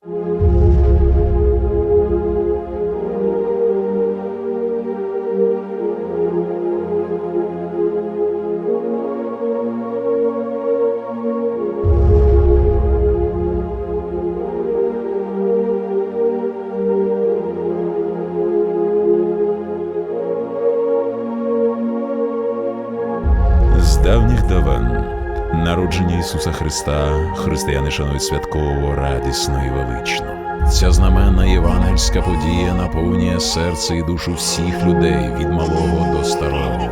フフフ。Народження Ісуса Христа християни шанують святково, радісно і велично. Ця знаменна євангельська подія наповнює серце і душу всіх людей від малого до старого.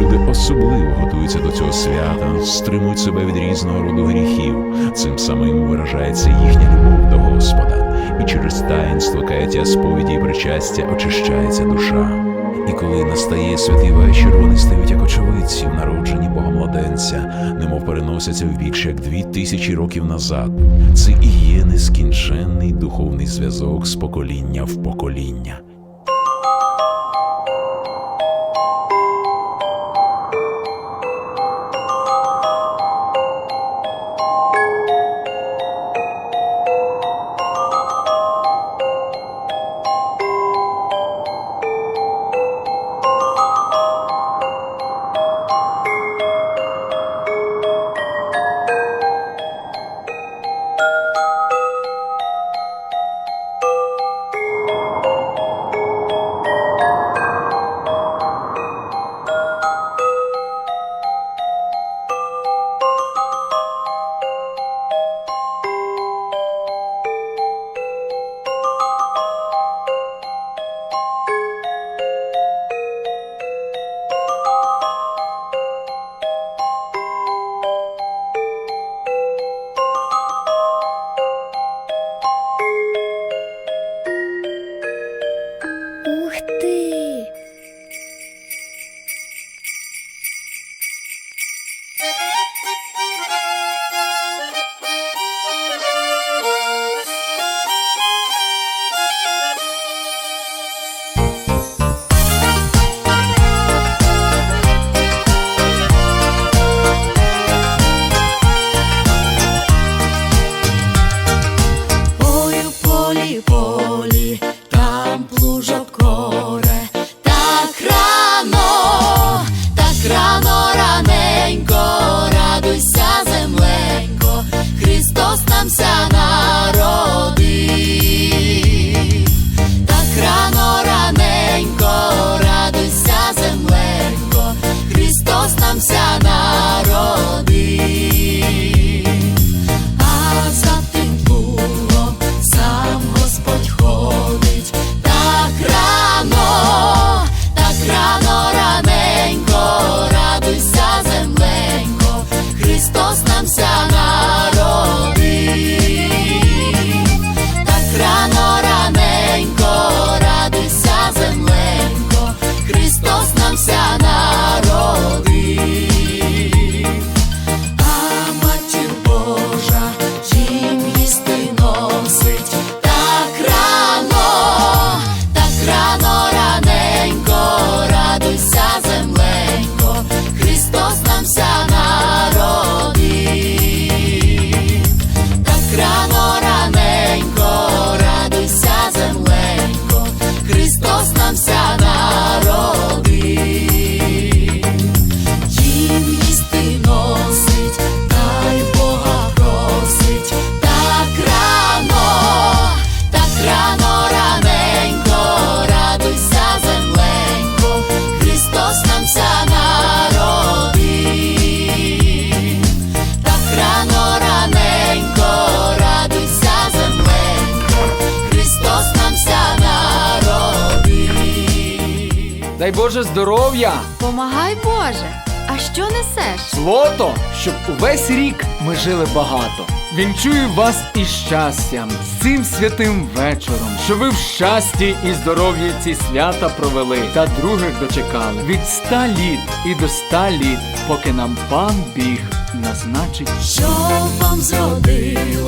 Люди особливо готуються до цього свята, стримують себе від різного роду гріхів. Цим самим виражається їхня любов до Господа, і через таїнство каяття сповіді і причастя очищається душа. І коли настає святий вечір, вони стають як очевидці народжені Богомладенця, немов переносяться в більше як дві тисячі років назад. Це і є нескінченний духовний зв'язок з покоління в покоління. Дай Боже здоров'я, Помагай Боже! А що несеш? злото, щоб увесь рік ми жили багато. Вінчую вас із щастям, з цим святим вечором, що ви в щасті і здоров'ї ці свята провели та других дочекали від ста літ і до ста літ, поки нам пан біг назначить. Що вам зродило,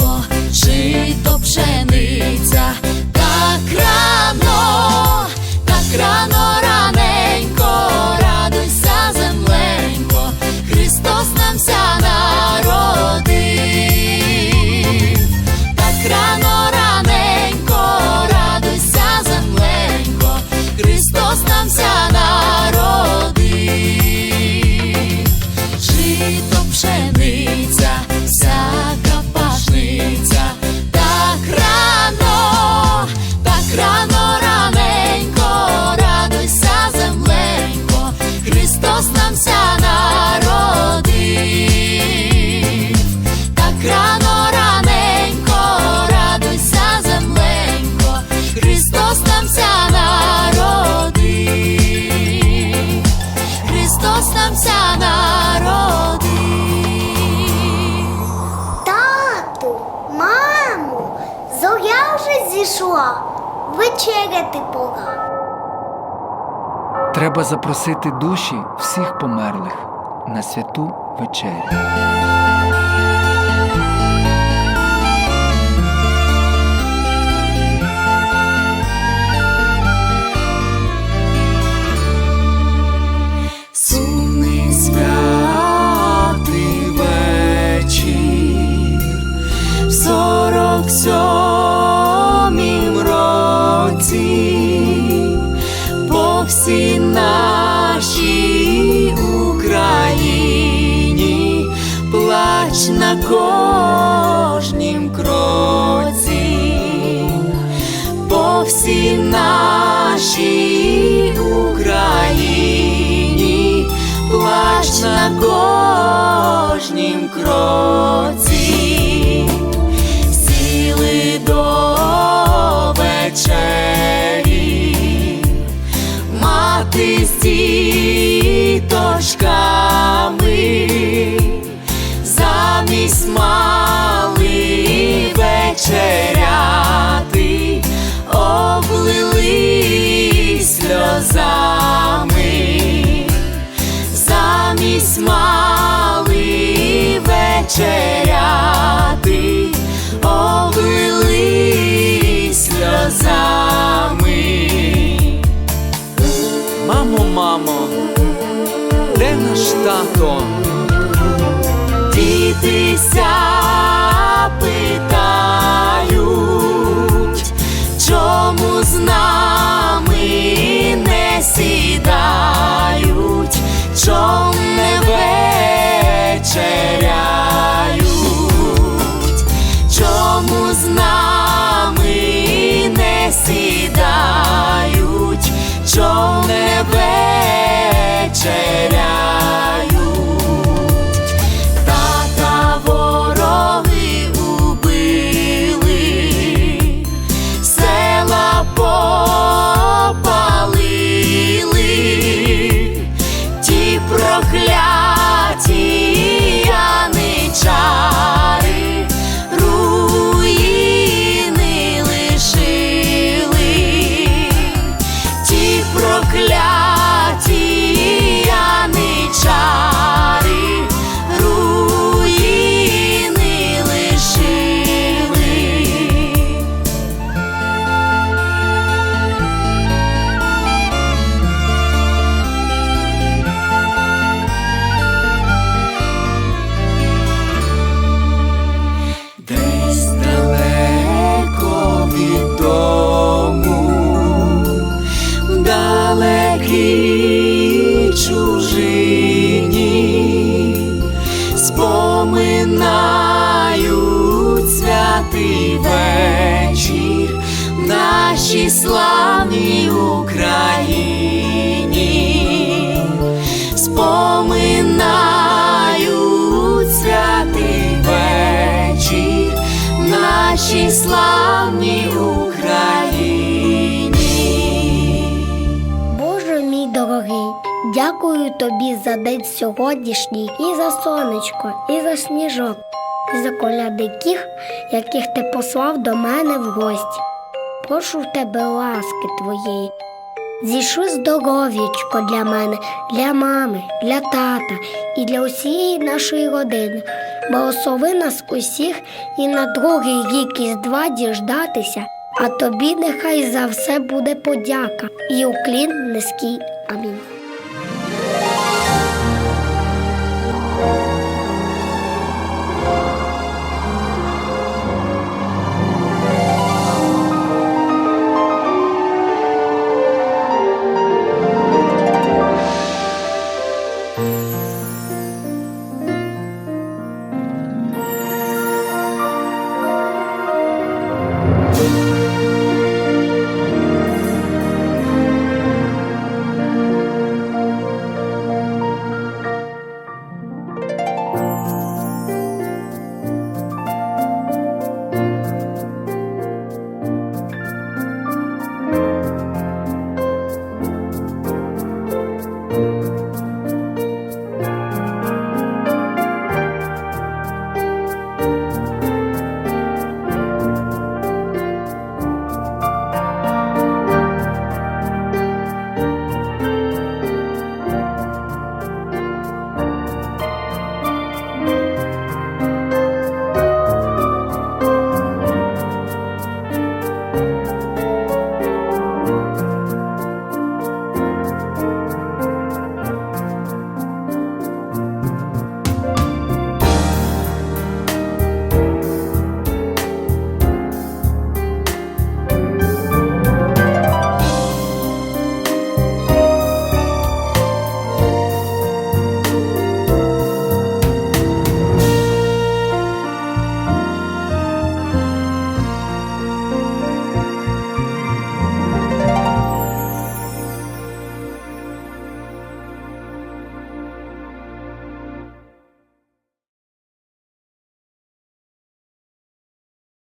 вечеряти пора. Треба запросити душі всіх померлих на святу вечерю. Кожнім кроці, сіли до вечері, мати з діточками, замість вечеряти, облили сльозами. Мамо, мамо, де наш тато? Дітися питають, чому з нами не сідають, чом say. Дякую тобі за день сьогоднішній і за сонечко, і за сніжок, і за колядиків, яких ти послав до мене в гості. Прошу в тебе ласки твоєї. Зійшли здоров'ячко для мене, для мами, для тата і для усієї нашої родини. Благослови нас усіх і на другий рік із два діждатися, а тобі нехай за все буде подяка і уклін низький. Амінь.